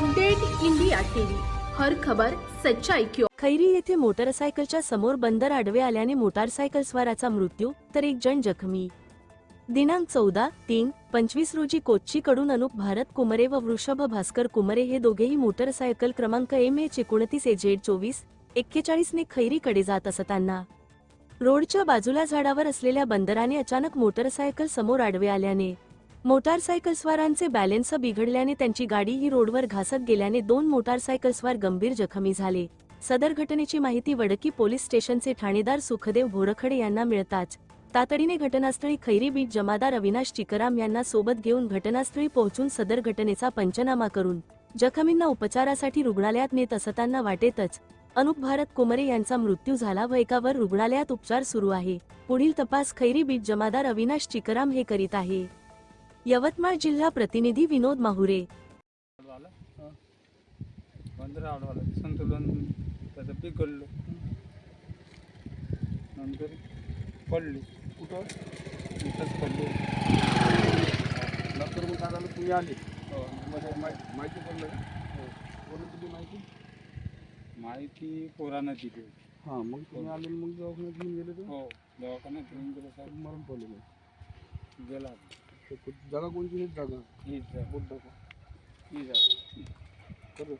Update India TV. हर खबर सच्चाई क्यों. खैरी येथे मोटरसायकलच्या समोर बंदर आडवे आल्याने मोटारसायकल स्वाराचा मृत्यू तर एक जण जखमी. दिनांक चौदा तीन पंचवीस रोजी कोच्चीकडून अनुप भारत कुमरे व वृषभ भास्कर कुमरे हे दोघेही मोटरसायकल क्रमांक एम एच एकोणतीस ए झेड चोवीस एक्केचाळीसने खैरीकडे जात असताना. रोडच्या बाजूला झाडावर असलेल्या बंदराने अचानक मोटरसायकल समोर आडवे आल्याने मोटारसायकलस्वारांचे बॅलेन्स बिघडल्याने त्यांची गाडी ही रोडवर घासत गेल्याने दोन मोटारसायकलस्वार गंभीर जखमी झाले. सदर घटनेची माहिती वडकी पोलीस स्टेशनचे ठाणेदार सुखदेव भोरखडे यांना मिळताच. तातडीने घटनास्थळी खैरी बीट जमादार अविनाश चिकराम यांना सोबत घेऊन घटनास्थळी पोहोचून सदर घटनेचा पंचनामा करून जखमींना उपचारासाठी रुग्णालयात नेत असताना वाटेतच अनुप भारत कुमरे यांचा मृत्यू झाला व एकावर रुग्णालयात उपचार सुरू आहे. पुढील तपास खैरी बीट जमादार अविनाश चिकराम हे करीत आहे. यवतमाळ जिल्हा प्रतिनिधी विनोद माहुरे. संतुलन त्याचं बिघडलं. नंतर पडली. कुठं? इथंच पडली. नंतर मग दादाला तुम्ही आले. हो. मध्ये माहिती माहिती पडलं का? कोणी दिली माहिती? माहिती पोरानं दिली. हां मग तुम्ही आले आणि मग दवाखान्यात घेऊन गेले हो. दवाखान्यात घेऊन गेलो साहेब. मरण पावलेलं आहे. गेला. तर कुठ- जागा कोणती हेच जागा हीच जागा बुद्धा का ही जागा खरं